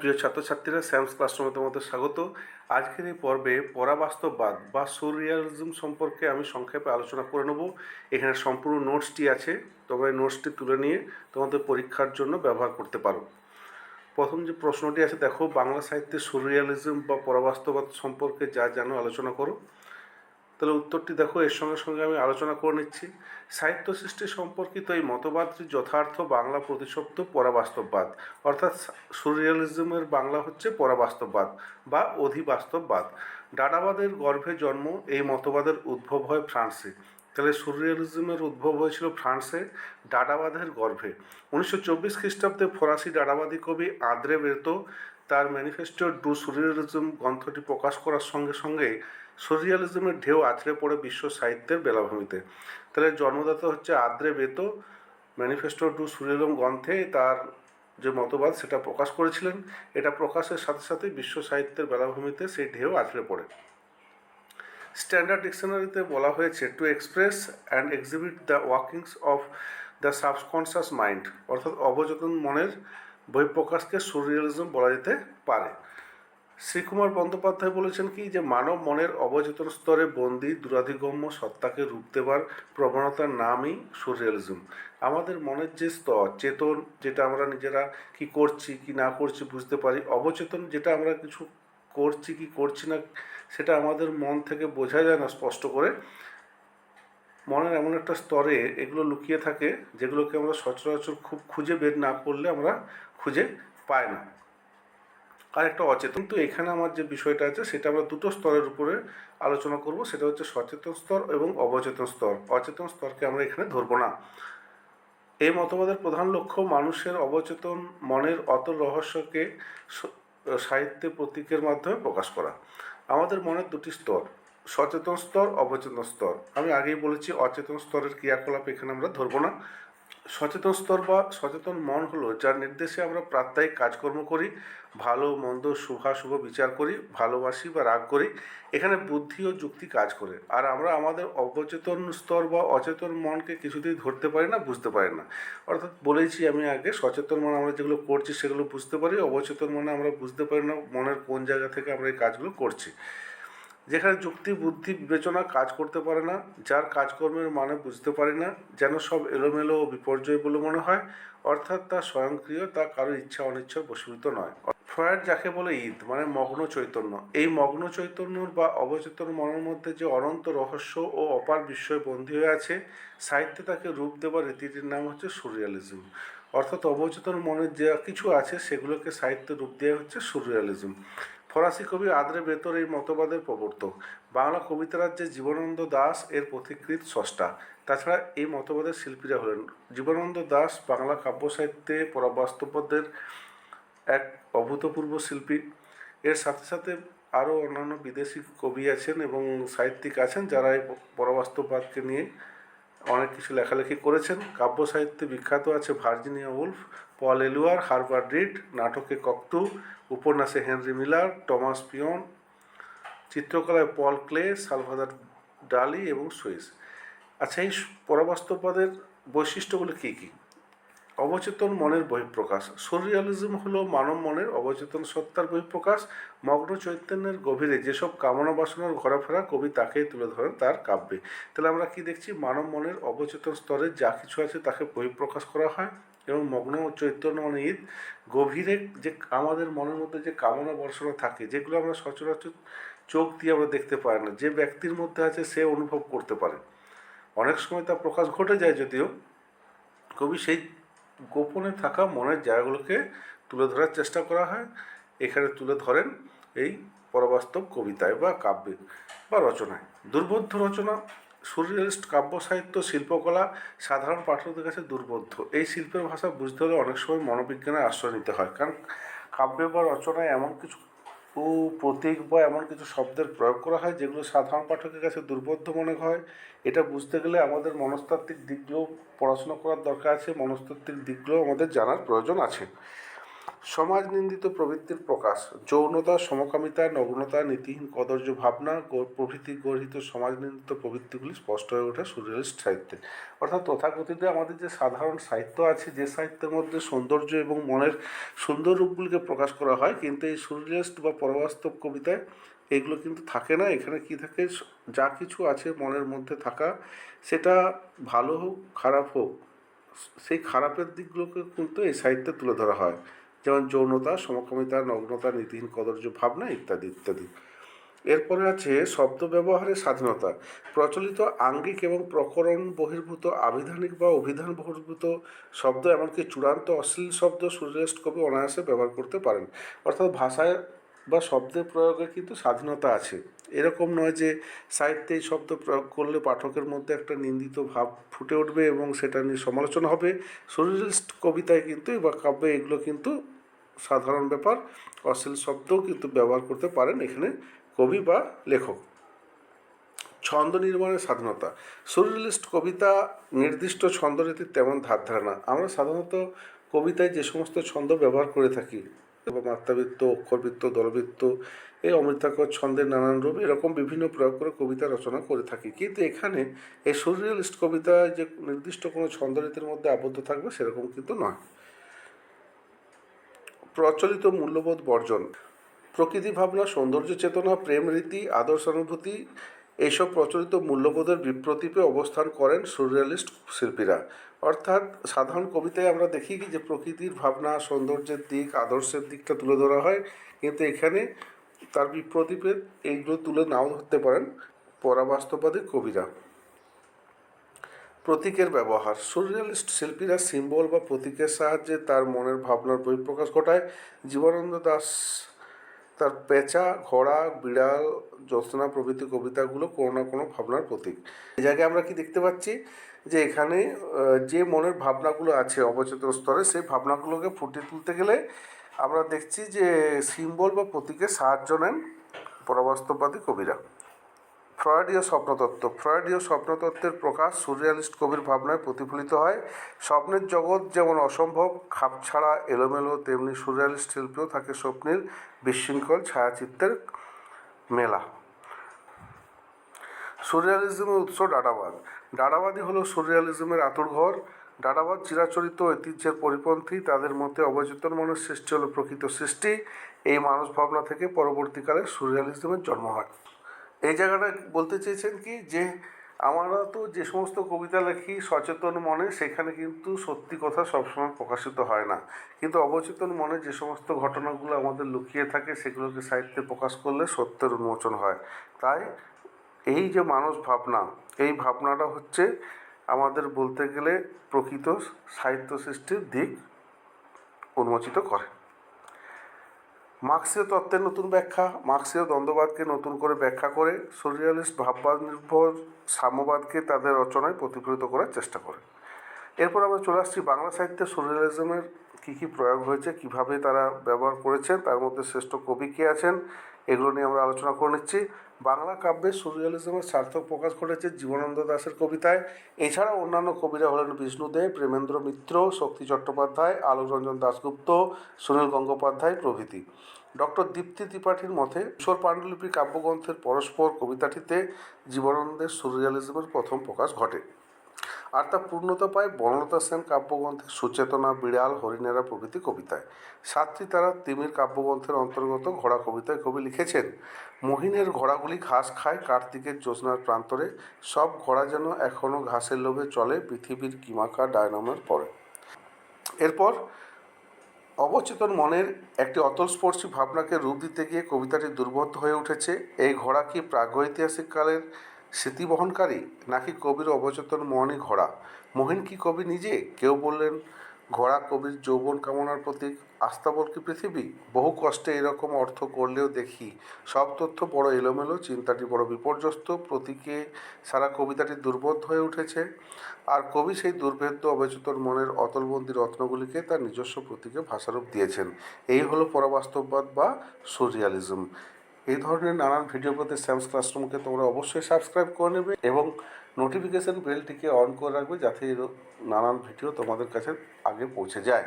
প্রিয় ছাত্রছাত্রীরা স্যামস ক্লাসরুমে তোমাদের স্বাগত। আজকের এই পর্বে পরাবাস্তববাদ বা সুরিয়ালিজম সম্পর্কে আমি সংক্ষেপে আলোচনা করে নেব। এখানে সম্পূর্ণ নোটসটি আছে, তোমরা এই নোটসটি তুলে নিয়ে তোমাদের পরীক্ষার জন্য ব্যবহার করতে পারো। প্রথম যে প্রশ্নটি আছে, দেখো, বাংলা সাহিত্যে সুরিয়ালিজম বা পরাবাস্তববাদ সম্পর্কে যা জানো, আলোচনা করো। তাহলে উত্তরটি দেখো, এর সঙ্গে সঙ্গে আমি আলোচনা করে নিচ্ছি। সাহিত্য সৃষ্টি সম্পর্কিত এই মতবাদটি যথার্থ বাংলা প্রতিশব্দ পরাবাস্তববাদ। অর্থাৎ সুরিয়ালিজমের বাংলা হচ্ছে পরাবাস্তববাদ বা অধিবাস্তববাদ। ডাডাবাদের গর্ভে জন্ম, এই মতবাদের উদ্ভব হয় ফ্রান্সে। তাহলে সুরিয়ালিজমের উদ্ভব হয়েছিল ফ্রান্সে ডাডাবাদের গর্ভে। উনিশশো চব্বিশ খ্রিস্টাব্দে ফরাসি ডাডাবাদী কবি আদ্রে বেতো তার ম্যানিফেস্টো ডু সুরিয়ালিজম গ্রন্থটি প্রকাশ করার সঙ্গে সঙ্গে সুরিয়ালিজমের ঢেউ আছড়ে পড়ে বিশ্ব সাহিত্যের বেলাভূমিতে। তাহলে জন্মদাতা হচ্ছে আদ্রে বেত। ম্যানিফেস্টো টু সুরিয়ালিজম গ্রন্থে তার যে মতবাদ, সেটা প্রকাশ করেছিলেন। এটা প্রকাশের সাথে সাথে বিশ্ব সাহিত্যের বেলাভূমিতে সেই ঢেউ আছড়ে পড়ে। স্ট্যান্ডার্ড ডিকশনারিতে বলা হয়েছে to express and exhibit the workings of the subconscious mind অর্থাৎ অবচেতন মনের বহিঃপ্রকাশকে সুরিয়ালিজম বলা যেতে পারে। শ্রীকুমার বন্দ্যোপাধ্যায় বলেছেন কি, যে মানব মনের অবচেতন স্তরে বন্দি, দুরাধিগম্য সত্তাকে রূপ দেবার প্রবণতার নামই সুরিয়ালিজম আমাদের মনের যে স্তর, চেতন, যেটা আমরা নিজেরা কি করছি, কি না করছি বুঝতে পারি, অবচেতন যেটা আমরা কিছু করছি, কি করছি না, সেটা আমাদের মন থেকে বোঝা যায় না স্পষ্ট করে। মনের এমন একটা স্তরে এগুলো লুকিয়ে থাকে, যেগুলোকে আমরা সচরাচর খুব খুঁজে বের না করলে আমরা খুঁজে পাই না। আর একটা অচেতন। কিন্তু এখানে আমার যে বিষয়টা আছে, সেটা আমরা দুটো স্তরের উপরে আলোচনা করব। সেটা হচ্ছে সচেতন স্তর এবং অবচেতন স্তর। অচেতন স্তরকে আমরা এখানে ধরবো না। এই মতবাদের প্রধান লক্ষ্য মানুষের অবচেতন মনের অতল রহস্যকে সাহিত্যে প্রতীকের মাধ্যমে প্রকাশ করা। আমাদের মনের দুটি স্তর, সচেতন স্তর, অবচেতন স্তর। আমি আগেই বলেছি, অচেতন স্তরের ক্রিয়াকলাপ এখানে আমরা ধরবো না। সচেতন স্তর বা সচেতন মন হলো যার নির্দেশে আমরা প্রাত্যহিক কাজকর্ম করি, ভালো, মন্দ শুভাশুভ বিচার করি, ভালোবাসি বা রাগ করি, এখানে বুদ্ধি ও যুক্তি কাজ করে। আর আমরা আমাদের অবচেতন স্তর বা অচেতন মনকে কিছুতেই ধরতে পারি না, বুঝতে পারি না। অর্থাৎ বলেছি আমি আগে, সচেতন মনে আমরা যেগুলো করছি সেগুলো বুঝতে পারি, অবচেতন মনে আমরা বুঝতে পারি না মনের কোন জায়গা থেকে আমরা এই কাজগুলো করছি। যেখানে যুক্তি, বুদ্ধি, বিবেচনা কাজ করতে পারে না, যার কাজকর্মের মানে বুঝতে পারি না, যেন সব এলোমেলো ও বিপর্যয় বলে মনে হয়, অর্থাৎ তা স্বয়ংক্রিয়, তা কারও ইচ্ছা অনিচ্ছার বশীভূত নয়। ফ্রয়েড যাকে বলে ঈদ মানে মগ্ন চৈতন্য। এই মগ্ন চৈতন্যর বা অবচেতন মনের মধ্যে যে অনন্ত রহস্য ও অপার বিস্ময় বন্দী হয়ে আছে, সাহিত্যে তাকে রূপ দেওয়ার রীতিটির নাম হচ্ছে সুরিয়ালিজম অর্থাৎ অবচেতন মনের যা কিছু আছে, সেগুলোকে সাহিত্য রূপ দেওয়া হচ্ছে সুরিয়ালিজম ফরাসি কবি আদ্রে বেতর এই মতবাদের প্রবর্তক। বাংলা কবিতা রাজ্যে জীবনানন্দ দাস এর পথিকৃত স্রষ্টা। তাছাড়া এই মতবাদের শিল্পীরা হলেন জীবনানন্দ দাস, বাংলা কাব্য সাহিত্যে পরাবাস্তবদের এক অভূতপূর্ব শিল্পী। এর সাথে সাথে আরও অন্যান্য বিদেশি কবি আছেন এবং সাহিত্যিক আছেন যারা এই পরবাস্তববাদকে নিয়ে অনেক কিছু লেখালেখি করেছেন। কাব্য সাহিত্যে বিখ্যাত আছে Virginia Woolf Paul Eluard Herbert Read, নাটকে ককটু উপন্যাসে হেনরি মিলার, টমাস পিয়ন, চিত্রকলায় পল ক্লে, সালভাদার ডালি এবং সুইস। আচ্ছা এই পরবাস্তববাদের বৈশিষ্ট্যগুলো কী কী? অবচেতন মনের বহিঃপ্রকাশ। সুরিয়ালিজম হলো মানব মনের অবচেতন সত্তার বহিঃপ্রকাশ। মগ্ন চৈতন্যের গভীরে যেসব কামনা বাসনার ঘোরাফেরা কবি তাকেই তুলে ধরেন, তার কাব্যে। তাহলে আমরা কি দেখছি? মানব মনের অবচেতন স্তরে যা কিছু আছে তাকে বহিঃপ্রকাশ করা হয়। এবং মগ্ন চৈতন্য ঈদ গভীরে যে আমাদের মনের মধ্যে যে কামনা বর্ষণা থাকে, যেগুলো আমরা সচরাচর চোখ দিয়ে আমরা দেখতে পাই না, যে ব্যক্তির মধ্যে আছে সে অনুভব করতে পারে। অনেক সময় তা প্রকাশ ঘটে যায় যদিও, কবি সেই গোপনে থাকা মনের জায়গাগুলোকে তুলে ধরার চেষ্টা করা হয়। এখানে তুলে ধরেন এই পরবাস্তব কবিতায় বা কাব্যে বা রচনায়। দুর্বোধ্য রচনা সুরিয়ালিস্ট কাব্য সাহিত্য, শিল্পকলা সাধারণ পাঠকদের কাছে দুর্বোধ্য। এই শিল্পের ভাষা বুঝতে হলে অনেক সময় মনোবিজ্ঞানের আশ্রয় নিতে হয়। কারণ কাব্যে বা রচনায় এমন কিছু প্রতীক বা এমন কিছু শব্দের প্রয়োগ করা হয় যেগুলো সাধারণ পাঠকের কাছে দুর্বোধ্য মনে হয়। এটা বুঝতে গেলে আমাদের মনস্তাত্ত্বিক দিকগুলো পড়াশোনা করার দরকার আছে, মনস্তাত্ত্বিক দিকগুলো আমাদের জানার প্রয়োজন আছে। সমাজ নিন্দিত প্রবৃত্তির প্রকাশ, যৌনতা, সমকামিতা, নগ্নতা, নীতিহীন কদর্য ভাবনা প্রভৃতি গর্হিত সমাজ নিন্দিত প্রবৃত্তিগুলি স্পষ্ট হয়ে ওঠে সুরিয়ালিস্ট সাহিত্যে। অর্থাৎ তথাকথিত আমাদের যে সাধারণ সাহিত্য আছে, যে সাহিত্যের মধ্যে সৌন্দর্য এবং মনের সুন্দর রূপগুলিকে প্রকাশ করা হয়, কিন্তু এই সুরিয়ালিস্ট বা পরবাস্তব কবিতায় এগুলো কিন্তু থাকে না। এখানে কি থাকে? যা কিছু আছে মনের মধ্যে থাকা, সেটা ভালো হোক, খারাপ হোক, সেই খারাপের দিকগুলোকে কিন্তু এই সাহিত্যে তুলে ধরা হয়। যেমন যৌনতা, সমকামিতা, নগ্নতা, নীতিহীন কদর্য, ভাবনা ইত্যাদি ইত্যাদি। এরপরে আছে শব্দ ব্যবহারের স্বাধীনতা। প্রচলিত আঙ্গিক এবং প্রকরণ বহির্ভূত আবিধানিক বা অভিধান বহির্ভূত শব্দ এমনকি চূড়ান্ত অশ্লীল শব্দ সুরিয়ালিস্ট কবি অনায়াসে ব্যবহার করতে পারেন। অর্থাৎ ভাষায় বা শব্দের প্রয়োগে কিন্তু স্বাধীনতা আছে। এরকম নয় যে সাহিত্যে এই শব্দ প্রয়োগ করলে পাঠকের মধ্যে একটা নিন্দিত ভাব ফুটে উঠবে এবং সেটা নিয়ে সমালোচনা হবে। সুরিয়ালিস্ট কবিতায় কিন্তু বা কাব্যে এগুলো কিন্তু সাধারণ ব্যাপার, অশ্লীল শব্দও কিন্তু ব্যবহার করতে পারেন এখানে কবি বা লেখক। ছন্দ নির্মাণের স্বাধীনতা। সুরিয়ালিস্ট কবিতা নির্দিষ্ট ছন্দরীতির তেমন ধার ধারে না। আমরা সাধারণত কবিতায় যে সমস্ত ছন্দ ব্যবহার করে থাকি এবং মাত্রাবৃত্ত অক্ষরবৃত্ত, দলবৃত্ত, এই অমৃতাকর ছন্দের নানান রূপ, এরকম বিভিন্ন প্রয়োগ করে কবিতা রচনা করে থাকি। কিন্তু এখানে এই সুরিয়ালিস্ট কবিতায় যে নির্দিষ্ট কোনো ছন্দরীতির মধ্যে আবদ্ধ থাকবে, সেরকম কিন্তু নয়। প্রচলিত মূল্যবোধ বর্জন, প্রকৃতি ভাবনা, সৌন্দর্য চেতনা, প্রেম রীতি, আদর্শানুভূতি এইসব প্রচলিত মূল্যবোধের বিপ্রতীপে অবস্থান করেন সুরিয়ালিস্ট শিল্পীরা। অর্থাৎ সাধারণ কবিতায় আমরা দেখি যে প্রকৃতির ভাবনা, সৌন্দর্যের দিক, আদর্শের দিকটা তুলে ধরা হয়। কিন্তু এখানে তার বিপ্রতীপে এইগুলো তুলে নাও ধরতে পারেন পরাবাস্তববাদী কবিরা। প্রতীকের ব্যবহার। সুরিয়ালিস্ট শিল্পীরা সিম্বল বা প্রতীকের সাহায্যে তার মনের ভাবনার বহিঃপ্রকাশ ঘটায়। জীবনানন্দ দাস তার পেঁচা, ঘোড়া, বিড়াল জ্যোৎস্না প্রভৃতি কবিতাগুলো কোনো না কোনো ভাবনার প্রতীক। এই জায়গায় আমরা কি দেখতে পাচ্ছি? যে এখানে যে মনের ভাবনাগুলো আছে অবচেতন স্তরে, সেই ভাবনাগুলোকে ফুটিয়ে তুলতে গেলে আমরা দেখছি যে সিম্বল বা প্রতীকের সাহায্য নেন পরবাস্তববাদী কবিরা। ফ্রয়েডীয় স্বপ্নতত্ত্ব। ফ্রয়েডীয় স্বপ্নতত্ত্বের প্রকাশ সুরিয়ালিস্ট কবির ভাবনায় প্রতিফলিত হয়। স্বপ্নের জগৎ যেমন অসম্ভব খাপছাড়া এলোমেলো, তেমনি সুরিয়ালিস্ট শিল্পেও থাকে স্বপ্নের বিশৃঙ্খল ছায়াচিত্রের মেলা। সুরিয়ালিজমের উৎস ডাডাবাদ ডাডাবাদই হলো সুরিয়ালিজমের আতুরঘর ডাডাবাদ চিরাচরিত ঐতিহ্যের পরিপন্থী, তাদের মতে অবচেতন মনের সৃষ্টি হলো প্রকৃত সৃষ্টি। এই মানুষ ভাবনা থেকে পরবর্তীকালে সুরিয়ালিজমের জন্ম হয়। এই জায়গাটা বলতে চেয়েছেন কি, যে আমরা তো যে সমস্ত কবিতা লেখি সচেতন মনে, সেখানে কিন্তু সত্যি কথা সবসময় প্রকাশিত হয় না। কিন্তু অবচেতন মনে যে সমস্ত ঘটনাগুলো আমাদের লুকিয়ে থাকে, সেগুলোকে সাহিত্যে প্রকাশ করলে সত্যের উন্মোচন হয়। তাই এই যে মানুষ ভাবনা, এই ভাবনাটা হচ্ছে আমাদের বলতে গেলে প্রকৃত সাহিত্য সৃষ্টির দিক উন্মোচিত করে। মার্ক্সীয় তত্ত্বের নতুন ব্যাখ্যা, মার্ক্সীয় দ্বন্দ্ববাদকে নতুন করে ব্যাখ্যা করে সোরিয়ালিস্ট ভাববাদ নির্ভর সাম্যবাদকে তাদের রচনায় প্রতিফলিত করার চেষ্টা করে। এরপর আমরা চলে আসছি বাংলা সাহিত্যে সোরিয়ালিজমের কী কী প্রয়োগ হয়েছে, কীভাবে তারা ব্যবহার করেছেন, তার মধ্যে শ্রেষ্ঠ কবি কে আছেন, এগুলো নিয়ে আমরা আলোচনা করে নিচ্ছি। বাংলা কাব্যে সুরিয়ালিজমের সার্থক প্রকাশ ঘটেছে জীবনানন্দ দাশের কবিতায়। এছাড়াও অন্যান্য কবিরা হলেন বিষ্ণুদেব প্রেমেন্দ্র মিত্র, শক্তি চট্টোপাধ্যায়, আলোকরঞ্জন দাশগুপ্ত, সুনীল গঙ্গোপাধ্যায় প্রভৃতি। ডক্টর দীপ্তি ত্রিপাঠীর মতে ঈশ্বর পাণ্ডুলিপি কাব্যগ্রন্থের পরস্পর কবিতাটিতে জীবনানন্দের সুরিয়ালিজমের প্রথম প্রকাশ ঘটে। আর তা পূর্ণতা পায় বনলতা সেন কাব্যগ্রন্থের সুচেতনা, বিড়াল, হরিণেরা প্রভৃতি কবিতায়। সাতটি তারা তিমির কাব্যগ্রন্থের অন্তর্গত ঘোড়া কবিতায় কবি লিখেছেন, মহিনের ঘোড়াগুলি ঘাস খায়, কার্তিকের জ্যোৎস্নার প্রান্তরে সব ঘোড়া যেন এখনও ঘাসের লোভে চলে, পৃথিবীর কিমাকা ডায়নামের পরে। এরপর অবচেতন মনের একটি অতলস্পর্শী ভাবনাকে রূপ দিতে গিয়ে কবিতাটি দুর্বোধ্য হয়ে উঠেছে, এই ঘোড়া কি প্রাগৈতিহাসিক কালের স্মৃতি বহনকারী? নাকি কবির অবচেতন মনই ঘোড়া? মহিন কি কবি নিজে? কেউ বললেন, ঘোড়া কবির যৌবন কামনার প্রতীক। আস্তাবল কি পৃথিবী? বহু কষ্টে এরকম অর্থ করলেও দেখি। সব তথ্য বড় এলোমেলো, চিন্তাটি বড় বিপর্যস্ত, প্রতীকে সারা কবিতাটি দুর্বোধ্য হয়ে উঠেছে। আর কবি সেই দুর্ভেদ্য, অবচেতন মনের অতলবন্দি রত্নগুলিকে তার নিজস্ব প্রতীকে ভাষারূপ দিয়েছেন। এই হলো পরবাস্তববাদ বা সুরিয়ালিজম। এই ধরনের নানান ভিডিও পেতে স্যামস ক্লাসরুমকে তোমরা অবশ্যই সাবস্ক্রাইব করে নেবে এবং নোটিফিকেশান বেলটিকে অন করে রাখবে যাতে নানান ভিডিও তোমাদের কাছে আগে পৌঁছে যায়।